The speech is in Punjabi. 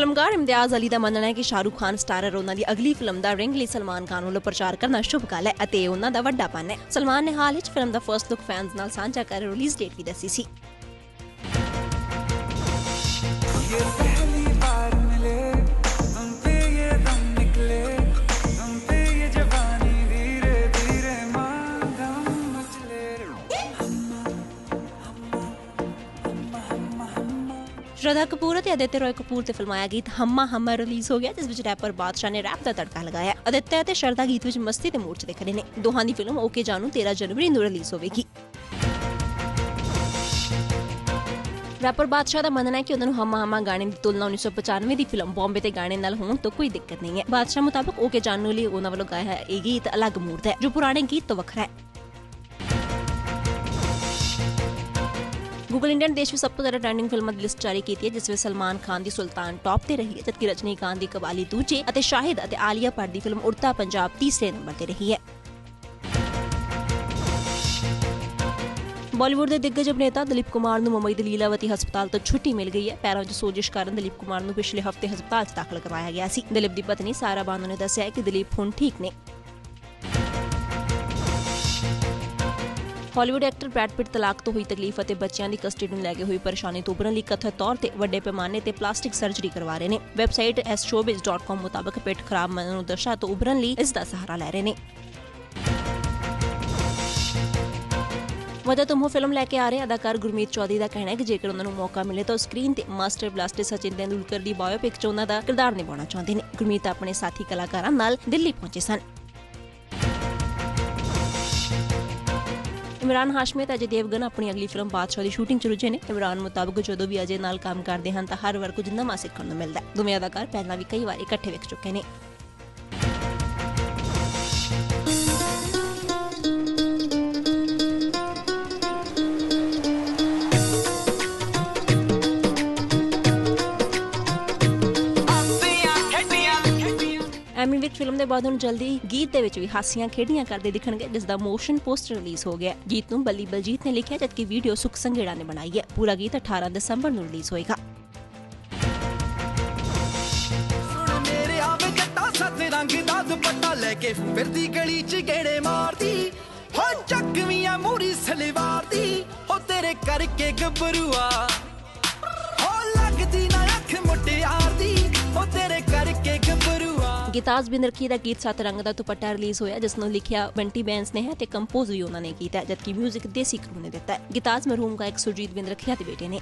ਫਿਲਮਕਾਰ ਇਮਤਿਆਜ਼ ਅਲੀ ਦਾ ਮੰਨਣਾ ਹੈ ਕਿ ਸ਼ਾਹਰੁਖ ਖਾਨ ਸਟਾਰਰ ਉਹਨਾਂ ਦੀ ਅਗਲੀ ਫਿਲਮ ਦਾ ਰਿੰਗ ਲਈ ਸਲਮਾਨ ਖਾਨ ਵੱਲੋਂ ਪ੍ਰਚਾਰ ਕਰਨਾ ਸ਼ੁਭ ਗੱਲ ਹੈ ਅਤੇ ਇਹ ਉਹਨਾਂ ਦਾ ਵੱਡਾ ਪਨ ਹੈ। ਸਲਮਾਨ ਨੇ ਹਾਲ ਹੀ ਫਿਲਮ ਦਾ ਫਰਸਟ ਲੁੱਕ ਫੈਨਸ ਨਾਲ ਸਾਂਝਾ ਕਰ ਰਿਲੀਜ਼ ਡੇਟ ਵੀ ਦੱਸੀ ਸੀ। ਸ਼ਰਧਾ ਕਪੂਰ ਅਤੇ ਅਦਿੱਤਿਆ ਰੋਏ ਕਪੂਰ ਤੇ ਫਿਲਮਾਇਆ ਗੀਤ ਹੰਮਾ ਹੰਮਾ ਰਿਲੀਜ਼ ਹੋ ਗਿਆ ਜਿਸ ਵਿੱਚ ਰੈਪਰ ਬਾਦਸ਼ਾਹ ਨੇ ਰੈਪ ਦਾ ਤੜਕਾ ਲਗਾਇਆ ਅਦਿੱਤਿਆ ਅਤੇ ਸ਼ਰਧਾ ਗੀਤ ਵਿੱਚ ਮਸਤੀ ਤੇ ਮੂਡ ਦਿਖ ਰਹੇ ਨੇ ਦੋਹਾਂ ਦੀ ਫਿਲਮ ਓਕੇ ਜਾਨੂ 13 ਜਨਵਰੀ ਨੂੰ ਰਿਲੀਜ਼ ਹੋਵੇਗੀ ਰੈਪਰ ਬਾਦਸ਼ਾਹ ਦਾ ਮੰਨਣਾ ਹੈ ਕਿ ਉਹਨਾਂ ਨੂੰ ਹਮਾ ਹਮਾ ਗਾਣੇ ਦੀ ਤੁਲਨਾ 1995 ਦੀ ਫਿਲਮ ਬੰਬੇ ਤੇ ਗਾਣੇ ਨਾਲ ਹੋਣ ਤੋਂ ਕੋਈ ਦਿੱਕਤ ਨਹੀਂ ਹੈ ਬਾਦਸ਼ਾਹ ਮੁਤਾਬਕ ਓਕੇ ਜਾਨੂ ਲਈ ਉਹਨਾਂ ਵੱਲੋਂ ਗਾਇਆ ਇਹ ਗੀਤ ਅਲੱਗ ਮੂਡ ਹੈ ਜੋ ਪੁਰਾਣੇ ਗੀਤ ਤੋਂ ਵੱਖਰਾ ਹੈ ਗੂਗਲ ਇੰਡੀਆ ਦੇਸ਼ ਵਿੱਚ ਸਭ ਤੋਂ ਜ਼ਿਆਦਾ ਟ੍ਰੈਂਡਿੰਗ ਫਿਲਮਾਂ ਦੀ ਲਿਸਟ ਜਾਰੀ ਕੀਤੀ ਹੈ, ਜਿਸ ਵਿੱਚ ਸਲਮਾਨ ਖਾਨ ਦੀ ਸੁਲਤਾਨ ਟੌਪ ਤੇ ਰਹੀ ਹੈ, ਜਦਕਿ ਰਜਨੀਕਾਂਤ ਦੀ ਕਵਾਲੀ ਦੂਜੇ ਅਤੇ ਸ਼ਾਹਿਦ ਅਤੇ ਆਲੀਆ ਭੱਟ ਦੀ ਫਿਲਮ ਉੜਤਾ ਪੰਜਾਬ ਤੀਸਰੇ ਨੰਬਰ ਤੇ ਰਹੀ ਹੈ। ਬਾਲੀਵੁੱਡ ਦੇ ਦਿੱਗਜ ਅਭਿਨੇਤਾ ਦਲੀਪ ਕੁਮਾਰ ਨੂੰ ਮੁੰਬਈ ਦੇ ਲੀਲਾਵਤੀ ਹਸਪਤਾਲ ਤੋਂ ਛੁੱਟੀ ਮਿਲ ਗਈ ਹੈ। ਪੈਰਾਂ 'ਚ ਸੋਜਿਸ਼ ਕਾਰਨ ਦਲੀਪ ਕੁਮਾਰ ਨੂੰ ਪਿਛਲੇ ਹਫ਼ਤੇ ਹਸਪਤਾਲ 'ਚ ਦਾਖਲ ਕਰਵਾਇਆ ਗਿਆ ਸੀ। ਦਲੀਪ ਦੀ ਪਤਨੀ ਸਾਰਾ ਬਾਨੋ ਨੇ ਦੱਸਿਆ ਕਿ ਦਲੀਪ ਹੁਣ ਠੀਕ ਨੇ। ਹਾਲੀਵੁੱਡ ਐਕਟਰ ਬ੍ਰੈਡ ਪਿਟ ਤਲਾਕ ਤੋਂ ਹੋਈ ਤਕਲੀਫ ਅਤੇ ਬੱਚਿਆਂ ਦੀ ਕਸਟਡੀ ਨੂੰ ਲੈ ਕੇ ਹੋਈ ਪਰੇਸ਼ਾਨੀ ਤੋਂ ਉਭਰਨ ਲਈ ਕਥਿਤ ਤੌਰ ਤੇ ਵੱਡੇ ਪੈਮਾਨੇ ਤੇ ਪਲਾਸਟਿਕ ਸਰਜਰੀ ਕਰਵਾ ਰਹੇ ਨੇ। ਵੈਬਸਾਈਟ showbiz.com ਮੁਤਾਬਕ ਪੇਟ ਖਰਾਬ ਮਨੋਦਸ਼ਾ ਤੋਂ ਉਭਰਨ ਲਈ ਇਸ ਦਾ ਸਹਾਰਾ ਲੈ ਰਹੇ ਨੇ। ਵਜਾ ਤੁਮੋ ਫਿਲਮ ਲੈ ਕੇ ਆ ਰਹੇ ਅਦਾਕਾਰ ਗੁਰਮੀਤ ਚੌਧਰੀ ਦਾ ਕਹਿਣਾ ਹੈ ਕਿ ਜੇਕਰ ਉਹਨਾਂ ਨੂੰ ਮੌਕਾ ਮਿਲੇ ਤਾਂ ਉਹ ਸਕਰੀਨ ਤੇ ਮਾਸਟਰ ਬਲਾਸਟਰ ਸਚਿਨ ਤੇਂਦੁਲਕਰ ਦੀ ਬਾਇਓਪਿਕ 'ਚ ਉਹਨਾਂ ਦਾ ਕਿਰਦਾਰ ਨਿਭਾਉਣਾ ਚਾਹੁੰਦੇ ਨੇ। ਗੁਰਮੀਤ ਆਪਣੇ ਸਾਥੀ ਕਲਾਕਾਰਾਂ ਨਾਲ ਦਿੱਲੀ ਪਹੁੰਚੇ ਸਨ। ਇਮਰਾਨ ਹਾਸ਼ਮੀ ਤੇ ਅਜੇ ਦੇਵਗਨ ਆਪਣੀ ਅਗਲੀ ਫਿਲਮ ਬਾਦਸ਼ਾਹ ਦੀ ਸ਼ੂਟਿੰਗ 'ਚ ਰੁੱਝੇ ਨੇ। ਇਮਰਾਨ ਮੁਤਾਬਕ ਜਦੋਂ ਵੀ ਅਜੇ ਨਾਲ ਕੰਮ ਕਰਦੇ ਹਨ ਤਾਂ ਹਰ ਵਾਰ ਕੁਝ ਨਵਾਂ ਸਿੱਖਣ ਨੂੰ ਮਿਲਦਾ ਹੈ। ਦੋਵੇਂ ਅਦਾਕਾਰ ਪਹਿਲਾਂ ਵੀ ਕਈ ਵਾਰ ਇਕੱਠੇ ਵੇਖ ਚੁੱਕੇ ਨੇ। ਐਮੀ ਵਿਕ ਫਿਲਮ ਦੇ ਬਾਅਦ ਹੁਣ ਜਲਦੀ ਗੀਤ ਦੇ ਵਿੱਚ ਵੀ ਹਾਸੀਆਂ ਖੇਡੀਆਂ ਕਰਦੇ ਦਿਖਣਗੇ, ਜਿਸ ਦਾ ਮੋਸ਼ਨ ਪੋਸਟਰ ਰਿਲੀਜ਼ ਹੋ ਗਿਆ। ਹੈ। ਗੀਤ ਨੂੰ ਬੱਲੀ ਬਲਜੀਤ ਨੇ ਲਿਖਿਆ, ਜਦਕਿ ਵੀਡੀਓ ਸੁਖ ਸੰਘੇੜਾ ਨੇ ਬਣਾਈ ਹੈ। ਪੂਰਾ ਗੀਤ 18 ਦਸੰਬਰ ਨੂੰ ਰਿਲੀਜ਼ ਹੋਏਗਾ। ਸੁਣ ਮੇਰੇ ਆਵੇ ਜੱਟਾ ਸੱਤ ਰੰਗ ਦਾ ਦੁਪੱਟਾ ਲੈ ਕੇ ਫਿਰਦੀ, ਗਲੀ ਚ ਗੇੜੇ ਮਾਰਦੀ। ਹੋ ਚੱਕਵੀਆਂ ਮੂਰੀ ਸਲਵਾਰ ਦੀ ਹੋ ਤੇਰੇ ਕਰਕੇ ਗੱਭਰੂਆ। ਗੱਭਰੂਆ ਬਿੰਦਰਖੀ ਦਾ ਗੀਤ ਸੱਤ ਰੰਗ ਦਾ ਦੁਪੱਟਾ ਰਿਲੀਜ਼ ਹੋਇਆ ਜਿਸ ਨੂੰ ਲਿਖਿਆ ਬੰਟੀ ਬੈਂਸ ਨੇ ਹੈ ਤੇ ਕੰਪੋਜ਼ ਵੀ ਉਹਨਾਂ ਨੇ ਕੀਤਾ ਜਦਕਿ 뮤직 ਦੇਸੀ ਕਰੂ ਨੇ ਦਿੱਤਾ ਹੈ। ਗੀਤਾਜ ਮਰਹੂਮ ਗਾਇਕ ਸੁਰਜੀਤ ਬਿੰਦਰਖੀਆ ਦੇ ਬੇਟੇ ਨੇ।